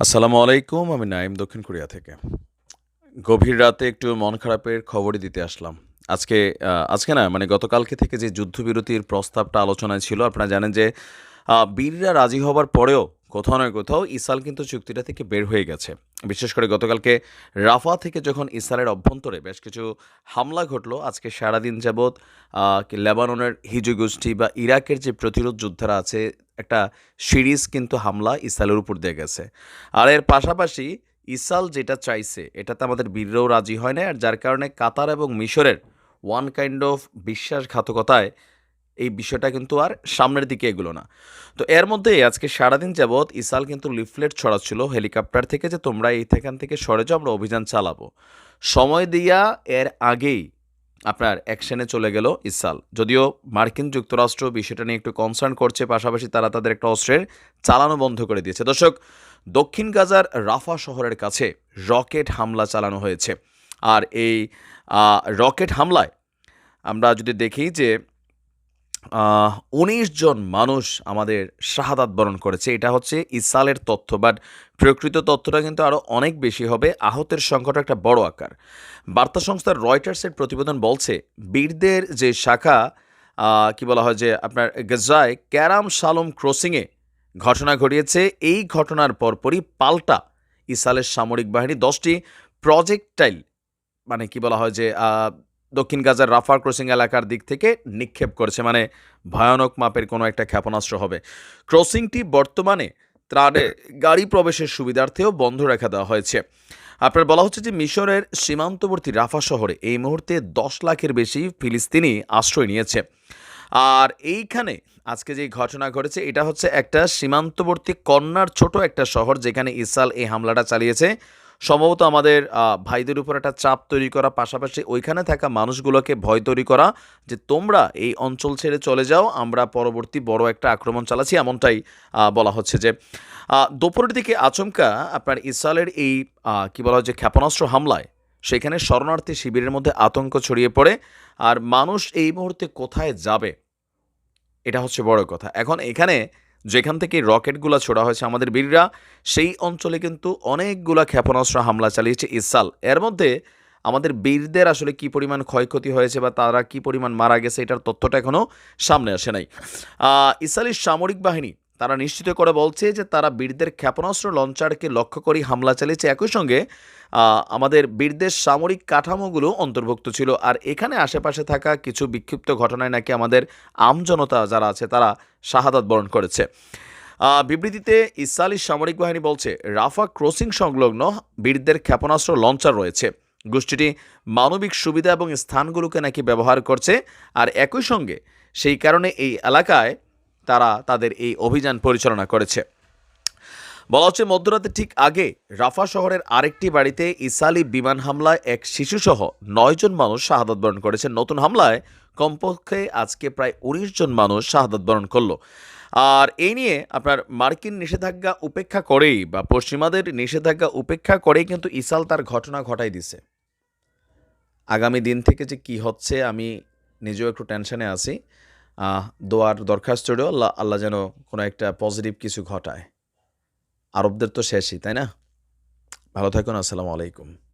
আসসালামু আলাইকুম, আমি নাইম দক্ষিণ কোরিয়া থেকে। গভীর রাতে একটু মন খারাপের খবরই দিতে আসলাম। আজকে আজকে না মানে গতকালকে থেকে যে যুদ্ধবিরতির প্রস্তাবটা আলোচনায় ছিল, আপনারা জানেন যে বীররা রাজি হবার পরেও কোথাও না কোথাও ইসাল কিন্তু চুক্তিটা থেকে বের হয়ে গেছে। বিশেষ করে গতকালকে রাফা থেকে যখন ইসরায়েলের অভ্যন্তরে বেশ কিছু হামলা ঘটলো, আজকে সারাদিন যাবৎ লেবাননের হিজু গোষ্ঠী বা ইরাকের যে প্রতিরোধ যোদ্ধারা আছে একটা সিরিজ কিন্তু হামলা ইসরায়েলের উপর দিয়ে গেছে। আর এর পাশাপাশি ইসাল যেটা চাইছে, এটাতে আমাদের বীররাও রাজি হয় না আর যার কারণে কাতার এবং মিশরের ওয়ান কাইন্ড অফ বিশ্বাসঘাতকতায় এই বিষয়টা কিন্তু আর সামনের দিকে এগুলো না। তো এর মধ্যে আজকে সারাদিন যাবৎ ইসাল কিন্তু লিফলেট ছড়াচ্ছিল হেলিকপ্টার থেকে যে তোমরা এই এখান থেকে সরে যাও, আমরা অভিযান চালাবো। সময় দিয়া এর আগেই আপনার অ্যাকশনে চলে গেল ইসাল। যদিও মার্কিন যুক্তরাষ্ট্র বিষয়টা নিয়ে একটু কনসার্ন করছে, পাশাপাশি তারা তাদের একটা অস্ত্রের চালানো বন্ধ করে দিয়েছে। দর্শক, দক্ষিণ গাজার রাফা শহরের কাছে রকেট হামলা চালানো হয়েছে। আর এই রকেট হামলায় আমরা যদি দেখি যে উনিশ জন মানুষ আমাদের শাহাদাত বরণ করেছে। এটা হচ্ছে ইসালের তথ্য বাট প্রকৃত তথ্যটা কিন্তু আরও অনেক বেশি হবে। আহতের সংখ্যাটা একটা বড় আকার। বার্তা সংস্থা রয়টার্সের প্রতিবেদন বলছে, বীরদের যে শাখা কি বলা হয় যে আপনার গাজায় ক্যারাম সালম ক্রসিংয়ে ঘটনা ঘটিয়েছে। এই ঘটনার পরপরই পাল্টা ইসালের সামরিক বাহিনী দশটি প্রজেক্টাইল মানে কি বলা হয় যে দক্ষিণ গাজার রাফার ক্রসিং এলাকার দিক থেকে নিক্ষেপ করেছে মানে ভয়ানক মাপের কোনো একটা ক্ষেপণাস্ত্র হবে। ক্রসিংটি বর্তমানে ত্রাণে গাড়ি প্রবেশের সুবিধার্থেও বন্ধ রেখে দেওয়া হয়েছে। আপনার বলা হচ্ছে যে মিশরের সীমান্তবর্তী রাফা শহরে এই মুহূর্তে দশ লাখের বেশি ফিলিস্তিনি আশ্রয় নিয়েছে। আর এইখানে আজকে যে ঘটনা ঘটেছে, এটা হচ্ছে একটা সীমান্তবর্তী কন্যার ছোট একটা শহর যেখানে ইসাল এই হামলাটা চালিয়েছে। সম্ভবত আমাদের ভাইদের উপর একটা চাপ তৈরি করা, পাশাপাশি ওইখানে থাকা মানুষগুলোকে ভয় তৈরি করা যে তোমরা এই অঞ্চল ছেড়ে চলে যাও, আমরা পরবর্তী বড় একটা আক্রমণ চালাচ্ছি এমনটাই বলা হচ্ছে যে দুপুরের দিকে আচমকা আপনার ইসরায়েলের এই কি বলা হয় যে ক্ষেপণাস্ত্র হামলায়, সেখানে শরণার্থী শিবিরের মধ্যে আতঙ্ক ছড়িয়ে পড়ে, আর মানুষ এই মুহূর্তে কোথায় যাবে? এটা হচ্ছে বড় কথা। এখন এখানে যেখান থেকে রকেটগুলো ছোড়া হয়েছে আমাদের বীররা, সেই অঞ্চলে কিন্তু অনেকগুলা ক্ষেপণাস্ত্র হামলা চালিয়েছে ইসাল এর মধ্যে আমাদের বীরদের আসলে কি পরিমাণ ক্ষয়ক্ষতি হয়েছে বা তারা কি পরিমাণ মারা গেছে, এটার তথ্যটা এখনও সামনে আসে নাই। ইসালির সামরিক বাহিনী তারা নিশ্চিত করে বলছে যে তারা বীরদের ক্ষেপণাস্ত্র লঞ্চারকে লক্ষ্য করে হামলা চালিয়েছে। একই সঙ্গে আমাদের বীরদের সামরিক কাঠামোগুলো অন্তর্ভুক্ত ছিল। আর এখানে আশেপাশে থাকা কিছু বিক্ষিপ্ত ঘটনায় নাকি আমাদের আমজনতা যারা আছে, তারা শাহাদাত বরণ করেছে। বিবৃতিতে ইসরায়েলি সামরিক বাহিনী বলছে, রাফা ক্রসিং সংলগ্ন বীরদের ক্ষেপণাস্ত্র লঞ্চার রয়েছে। গোষ্ঠীটি মানবিক সুবিধা এবং স্থানগুলোকে নাকি ব্যবহার করছে। আর একই সঙ্গে, সেই কারণে এই এলাকায় তারা তাদের এই অভিযান পরিচালনা করেছে। বলা হচ্ছে, মধ্যরাতে ঠিক আগে রাফা শহরের আরেকটি বাড়িতে ইসালি বিমান হামলায় এক শিশুসহ নয়জন মানুষ শাহাদত বরণ করেছেন নতুন হামলায় কমপক্ষে আজকে প্রায় উনিশ জন মানুষ শাহাদত বরণ করল। আর এই নিয়ে আপনার মার্কিন নিষেধাজ্ঞা উপেক্ষা করেই বা পশ্চিমাদের নিষেধাজ্ঞা উপেক্ষা করেই কিন্তু ইসাল তার ঘটনা ঘটাই দিছে। আগামী দিন থেকে যে কি হচ্ছে, আমি নিজেও একটু টেনশনে আছি। দোয়ার দরখাস্ত রইল, আল্লাহ আল্লাহ যেন কোনো একটা পজিটিভ কিছু ঘটায়। আরবদের তো শেষই তাই না? ভালো থাকুন আসসালামু আলাইকুম।